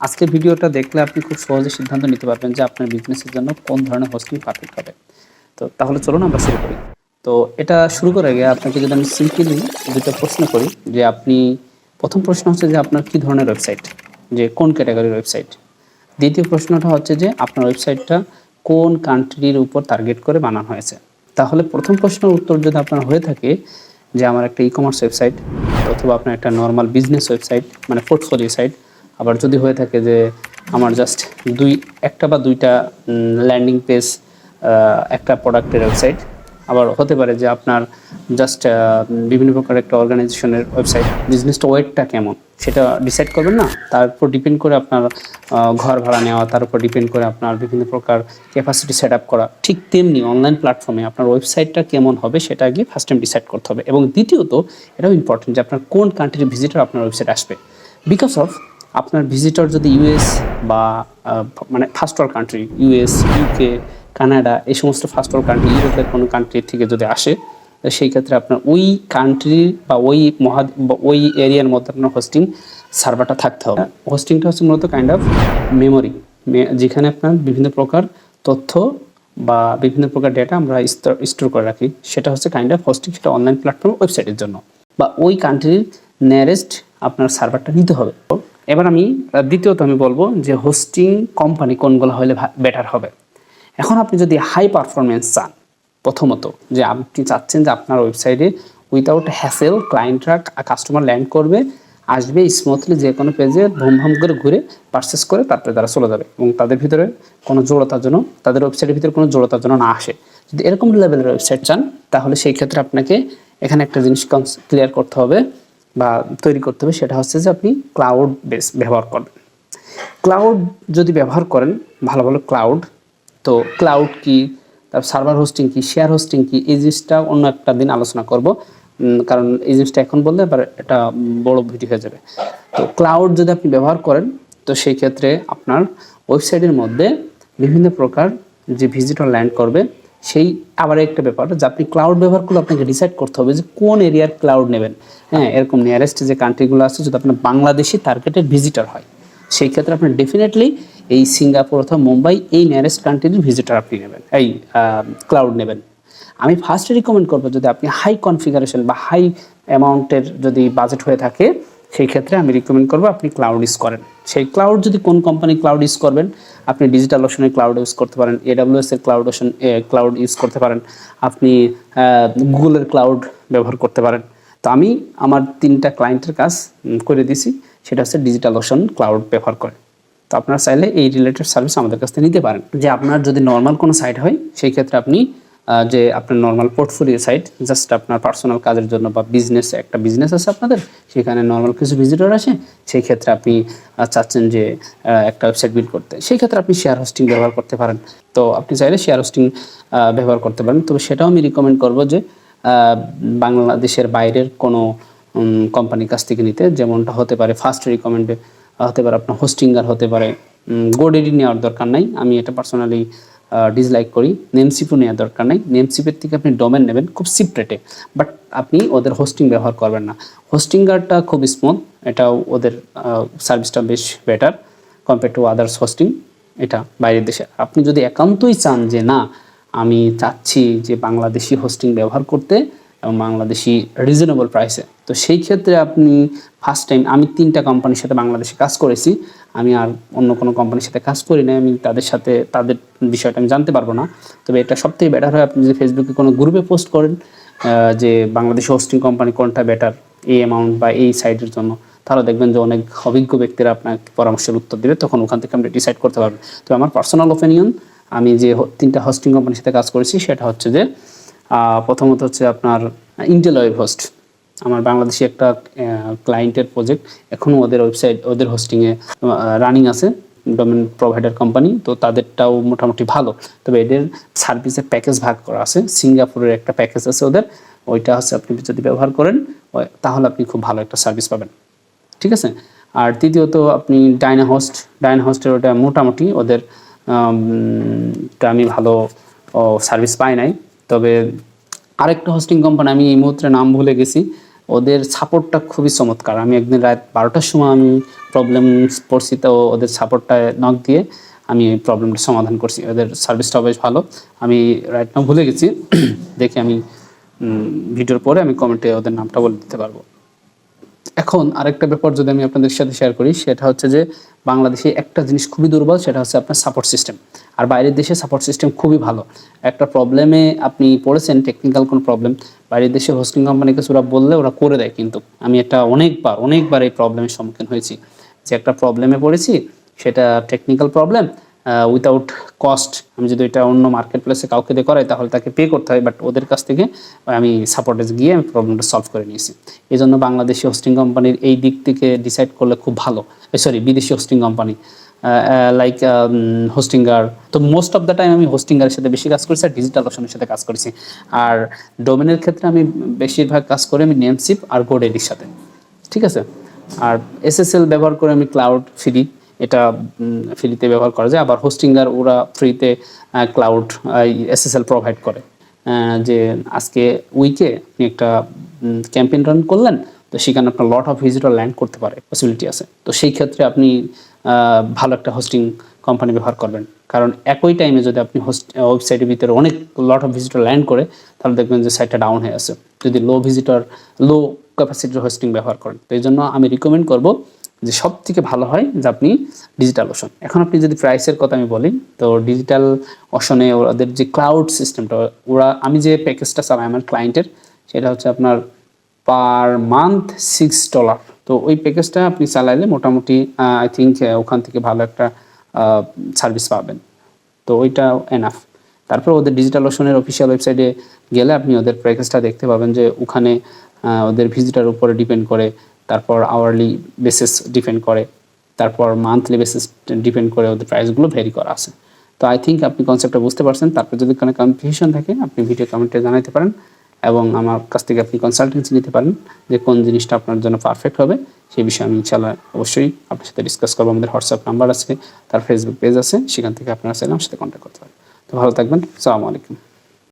আজকের ভিডিওটা দেখলে আপনি খুব সহজে সিদ্ধান্ত নিতে পারবেন যে আপনার বিজনেসের জন্য কোন ধরনের হোস্টিং পারফেক্ট হবে। তো তাহলে চলুন আমরা শুরু করি। তো এটা শুরু করার আগে আপনাকে যদি আমি সিম্পলি দুটো প্রশ্ন করি যে আপনি, প্রথম প্রশ্ন হচ্ছে যে আপনার কী ধরনের ওয়েবসাইট যে কোন ক্যাটাগরির ওয়েবসাইট দ্বিতীয় প্রশ্নটা হচ্ছে যে আপনার ওয়েবসাইটটা কোন কান্ট্রির উপর টার্গেট করে বানানো হয়েছে? তাহলে প্রথম প্রশ্নের উত্তর যদি আপনার হয়ে থাকে যে আমার একটা ই কমার্স ওয়েবসাইট অথবা আপনার একটা নর্মাল বিজনেস ওয়েবসাইট মানে পোর্টফোলিও সাইট আবার যদি হয়ে থাকে যে আমার জাস্ট দুই, একটা বা দুইটা ল্যান্ডিং পেজ একটা প্রোডাক্টের ওয়েবসাইট আবার হতে পারে যে আপনার জাস্ট বিভিন্ন প্রকার একটা অর্গানাইজেশনের ওয়েবসাইট বিজনেসটা ওয়েটটা কেমন? সেটা ডিসাইড করবেন না? তার উপর ডিপেন্ড করে আপনার ঘর ভাড়া নেওয়া, তার উপর ডিপেন্ড করে আপনার বিভিন্ন প্রকার ক্যাপাসিটি সেট আপ করা। ঠিক তেমনি অনলাইন প্ল্যাটফর্মে আপনার ওয়েবসাইটটা কেমন হবে সেটা আগে ফার্স্ট টাইম ডিসাইড করতে হবে। এবং দ্বিতীয়ত, এটাও ইম্পর্টেন্ট যে আপনার কোন কান্ট্রির ভিজিটার আপনার ওয়েবসাইট আসবে। বিকজ অফ আপনার ভিজিটর যদি ইউএস বা মানে first world country US UK Canada এই সমস্ত ফার্স্ট ওয়ার্ল্ড কান্ট্রি ইউরোপের কোনো কান্ট্রি থেকে যদি আসে সেই ক্ষেত্রে আপনার ওই কান্ট্রির বা ওই মহা ওই এরিয়ার মধ্যে আপনার হোস্টিং সার্ভারটা থাকতে হবে। হোস্টিংটা হচ্ছে মূলত কাইন্ড অফ মেমোরি যেখানে আপনার বিভিন্ন প্রকার তথ্য বা বিভিন্ন প্রকার ডেটা আমরা স্টোর করে রাখি। সেটা হচ্ছে কাইন্ড অফ হোস্টিং সেটা অনলাইন প্ল্যাটফর্ম ওয়েবসাইটের জন্য। বা ওই কান্ট্রির নিয়ারেস্ট আপনার সার্ভারটা নিতে হবে। এবার আমি দ্বিতীয়ত আমি বলব যে হোস্টিং কোম্পানি কোনগুলো হলে বেটার হবে। এখন আপনি যদি হাই পারফরমেন্স চান, প্রথমত যে আপনি চাচ্ছেন যে আপনার ওয়েবসাইটে উইথাউট হ্যাসেল ক্লায়েন্টরা কাস্টমার ল্যান্ড করবে, আসবে স্মুথলি যে কোনো পেজে ভাম করে ঘুরে পারচেস করে তারপরে তারা চলে যাবে এবং তাদের ভিতরে কোনো জড়তার জন্য, তাদের ওয়েবসাইটের ভিতরে কোনো জড়তার জন্য না আসে। যদি এরকম লেভেলের ওয়েবসাইট চান, তাহলে সেই ক্ষেত্রে আপনাকে এখানে একটা জিনিস ক্লিয়ার করতে হবে বা তৈরি করতে হবে সেটা হচ্ছে যে আপনি ক্লাউড বেস ব্যবহার করবেন। ক্লাউড যদি ব্যবহার করেন, ভালো ভালো ক্লাউড তো ক্লাউড কি তার সার্ভার হোস্টিং কি শেয়ার হোস্টিং কি, এই জিনিসটা অন্য একটা দিন আলোচনা করব। কারণ এই জিনিসটা এখন বললে এবার এটা বড় ভিডিও হয়ে যাবে। তো ক্লাউড যদি আপনি ব্যবহার করেন, তো সেই ক্ষেত্রে আপনার ওয়েবসাইটের মধ্যে বিভিন্ন প্রকার যে ভিজিটর ল্যান্ড করবে সেই আবার একটা ব্যাপার যে আপনি ক্লাউড ব্যবহার করলে আপনাকে ডিসাইড করতে হবে যে কোন এরিয়ার ক্লাউড নেবেন। হ্যাঁ এরকম নিয়ারেস্ট যে কান্ট্রিগুলো আছে, যদি আপনার বাংলাদেশি টার্গেটেড ভিজিটর হয়, সেই ক্ষেত্রে আপনি ডেফিনেটলি এই সিঙ্গাপুর অথবা মুম্বাই এই নিয়ারেস্ট কান্ট্রির ভিজিটার আপনি নেবেন, এই ক্লাউড নেবেন। আমি ফার্স্ট রিকমেন্ড করব যদি আপনি হাই কনফিগারেশন বা হাই অ্যামাউন্টের যদি বাজেট হয়ে থাকে সেই ক্ষেত্রে আমি রিকমেন্ড করব আপনি ক্লাউড ইউজ করেন। সেই ক্লাউড যদি কোন কোম্পানি ক্লাউড ইউজ করবেন, আপনি ডিজিটাল ওশনের ক্লাউড ইউজ করতে পারেন এডাব্লিউএস এর ক্লাউড ওশন ক্লাউড ইউজ করতে পারেন, আপনি গুগলের ক্লাউড ব্যবহার করতে পারেন। তো আমি আমার তিনটা ক্লায়েন্টের কাজ করে দিছি, সেটা হচ্ছে ডিজিটাল ওশন ক্লাউড ব্যবহার করে। তো আপনারা চাইলে এই রিলেটেড সার্ভিস আমাদের কাছ থেকে নিতে পারেন। যে আপনার যদি নর্মাল কোনো সাইট হয়, সেই ক্ষেত্রে আপনি যে আপনার নর্মাল পোর্টফোলিও সাইট জাস্ট আপনার পার্সোনাল কাজের জন্য বা বিজনেস একটা বিজনেস আছে আপনাদের, সেখানে নর্মাল কিছু ভিজিটর আসে সেই ক্ষেত্রে আপনি চাচ্ছেন যে একটা ওয়েবসাইট বিল্ড করতে। সেই ক্ষেত্রে আপনি শেয়ার হোস্টিং ব্যবহার করতে পারেন। তো আপনি চাইলে শেয়ার হোস্টিং ব্যবহার করতে পারেন। তবে সেটাও আমি রিকমেন্ড করব যে বাংলাদেশের বাইরের কোনো কোম্পানির কাছ থেকে নিতে। যেমনটা হতে পারে ফার্স্ট রিকমেন্ডে হতে পারে আপনার হোস্টিঙ্গার হতে পারে। গোডেডি নেওয়ার দরকার নাই। আমি এটা পার্সোনালি ডিসলাইক করি। নেমসিপও নেওয়ার দরকার নেই। নেমসিপের থেকে আপনি ডোমেন নেবেন খুব সিপ রেটে বাট আপনি ওদের হোস্টিং ব্যবহার করবেন না। হোস্টিং গার্ডটা খুব স্মুথ এটাও ওদের সার্ভিসটা বেশ better compare to others hosting এটা বাইরের দেশে। আপনি যদি একান্তই চান যে না, আমি চাচ্ছি যে বাংলাদেশি হোস্টিং ব্যবহার করতে এবং বাংলাদেশি রিজনেবল প্রাইসে তো সেই ক্ষেত্রে আপনি ফার্স্ট টাইম আমি তিনটা কোম্পানির সাথে বাংলাদেশে কাজ করেছি। আমি আর অন্য কোনো কোম্পানির সাথে কাজ করি না আমি তাদের সাথে, তাদের বিষয়টা আমি জানতে পারব না। তবে এটা সবথেকে বেটার হয়, আপনি যদি ফেসবুকে কোনো গ্রুপে পোস্ট করেন যে বাংলাদেশি হোস্টিং কোম্পানি কোনটা বেটার এই অ্যামাউন্ট বা এই সাইটের জন্য, তাহলে দেখবেন যে অনেক অভিজ্ঞ ব্যক্তিরা আপনাকে পরামর্শের উত্তর দেবে। তখন ওখান থেকে আপনি ডিসাইড করতে পারবেন। তো আমার পার্সোনাল ওপিনিয়ন আমি যে তিনটা হোস্টিং কোম্পানির সাথে কাজ করেছি, সেটা হচ্ছে যে প্রথমত হচ্ছে আপনার ইন্টেল ওয়েব হোস্ট। আমার বাংলাদেশি একটা ক্লায়েন্টের প্রজেক্ট এখনও ওদের ওয়েবসাইট ওদের হোস্টিংয়ে রানিং আছে ডোমেন প্রোভাইডার কোম্পানি তো তাদেরটাও মোটামুটি ভালো। তবে এদের সার্ভিসের প্যাকেজ ভাগ করা আছে। সিঙ্গাপুরের একটা প্যাকেজ আছে ওদের। ওইটা হচ্ছে আপনি যদি ব্যবহার করেন তাহলে আপনি খুব ভালো একটা সার্ভিস পাবেন। ঠিক আছে? আর তৃতীয়ত আপনি ডাইনা হোস্ট ডাইনা হোস্টের ওটা মোটামুটি ওদের, আমি ভালো সার্ভিস পাই নাই। তবে আরেকটা হোস্টিং কোম্পানি আমি এই মুহূর্তে নাম ভুলে গেছি। ওদের সাপোর্টটা খুবই চমৎকার। আমি একদিন রাত বারোটার সময় আমি প্রবলেম পড়ছি তো ওদের সাপোর্টটা নক দিয়ে আমি প্রবলেমটা সমাধান করছি। ওদের সার্ভিসটাও বেশ ভালো। আমি রাইট নাম ভুলে গেছি। দেখে আমি ভিডিওর পরে আমি কমেন্টে ওদের নামটা বলে দিতে পারব। এখন আরেকটা ব্যাপার যদি আমি আপনাদের সাথে শেয়ার করি, সেটা হচ্ছে যে বাংলাদেশে একটা জিনিস খুবই দুর্বল, সেটা হচ্ছে আপনার সাপোর্ট সিস্টেম আর বাইরের দেশে সাপোর্ট সিস্টেম খুবই ভালো। একটা প্রবলেমে আপনি পড়েছেন টেকনিক্যাল কোনো প্রবলেম বাইরের দেশে হোস্টিং কোম্পানিকে ওরা বললে ওরা করে দেয় কিন্তু। আমি একটা অনেকবার অনেকবার এই প্রবলেমের সম্মুখীন হয়েছি। যে একটা প্রবলেমে পড়েছি, সেটা টেকনিক্যাল প্রবলেম উইথাউট কস্ট আমি যদি এটা অন্য মার্কেট প্লেসে কাউকে দিয়ে করাই, তাহলে তাকে পে করতে হয় বাট ওদের কাছ থেকে আমি সাপোর্টে গিয়ে আমি প্রবলেমটা সলভ করে নিয়েছি। এই জন্য বাংলাদেশি হোস্টিং কোম্পানির এই দিক থেকে ডিসাইড করলে খুব ভালো। সরি বিদেশি হোস্টিং কোম্পানি লাইক হোস্টিঙ্গার তো মোস্ট অফ দ্য টাইম আমি হোস্টিঙ্গারের সাথে বেশি কাজ করেছি, আর ডিজিটাল অপশনের সাথে কাজ করেছি। আর ডোমেনের ক্ষেত্রে আমি বেশিরভাগ কাজ করে আমি নেমসিপ আর গোডেডির সাথে। ঠিক আছে? আর এসএসএল ব্যবহার করে আমি ক্লাউড ফ্রি এটা ফ্রিতে ব্যবহার করা যায়। আবার হোস্টিংগার ওরা ফ্রিতে ক্লাউড এস এসএসএল প্রোভাইড করে। যে আজকে উইকে আপনি একটা ক্যাম্পেইন রান করলেন, তো সেখানে আপনার লট অফ ভিজিটর ল্যান্ড করতে পারে পসিবিলিটি আছে। তো সেই ক্ষেত্রে আপনি ভালো একটা হোস্টিং কোম্পানি ব্যবহার করবেন। কারণ একই টাইমে যদি আপনি হোস্ট ওয়েবসাইটের ভিতরে অনেক লট অফ ভিজিটর ল্যান্ড করে, তাহলে দেখবেন যে সাইটটা ডাউন হয়ে আছে। যদি লো ভিজিটর লো ক্যাপাসিটির হোস্টিং ব্যবহার করেন। তো এই জন্য আমি রিকমেন্ড করব যে সব থেকে ভালো হয় যে আপনি ডিজিটাল ওশন এখন আপনি যদি প্রাইসের কথা আমি বলি, তো ডিজিটাল ওশনে ওদের যে ক্লাউড সিস্টেমটা ওরা, আমি যে প্যাকেজটা চালাই আমার ক্লায়েন্টের সেটা হচ্ছে আপনার পার মান্থ সিক্স ডলার তো ওই প্যাকেজটা আপনি চালাইলে মোটামুটি আই থিঙ্ক ওখান থেকে ভালো একটা সার্ভিস পাবেন। তো ওইটা এনাফ তারপর ওদের ডিজিটাল ওশনের অফিসিয়াল ওয়েবসাইটে গেলে আপনি ওদের প্যাকেজটা দেখতে পাবেন যে ওখানে ওদের ভিজিটার উপরে ডিপেন্ড করে তারপর আওয়ারলি বেসিস ডিপেন্ড করে, তারপর মান্থলি বেসিস ডিপেন্ড করে ওদের প্রাইসগুলো ভেরি করা আছে। তো আই থিঙ্ক আপনি কনসেপ্টটা বুঝতে পারছেন। তারপর যদি কোনো কনফিউশন থাকে আপনি ভিডিও কমেন্টে জানাতে পারেন এবং আমার কাছ থেকে আপনি কনসালটেন্সি নিতে পারেন যে কোন জিনিসটা আপনার জন্য পারফেক্ট হবে। সেই বিষয়ে আমি ইনশাল্লাহ অবশ্যই আপনার সাথে ডিসকাস করব। আমাদের হোয়াটসঅ্যাপ নাম্বার আছে, তার ফেসবুক পেজ আছে, সেখান থেকে আপনারা চাইলে আমার সাথে কন্ট্যাক্ট করতে পারেন। তো ভালো থাকবেন। আসসালামু আলাইকুম।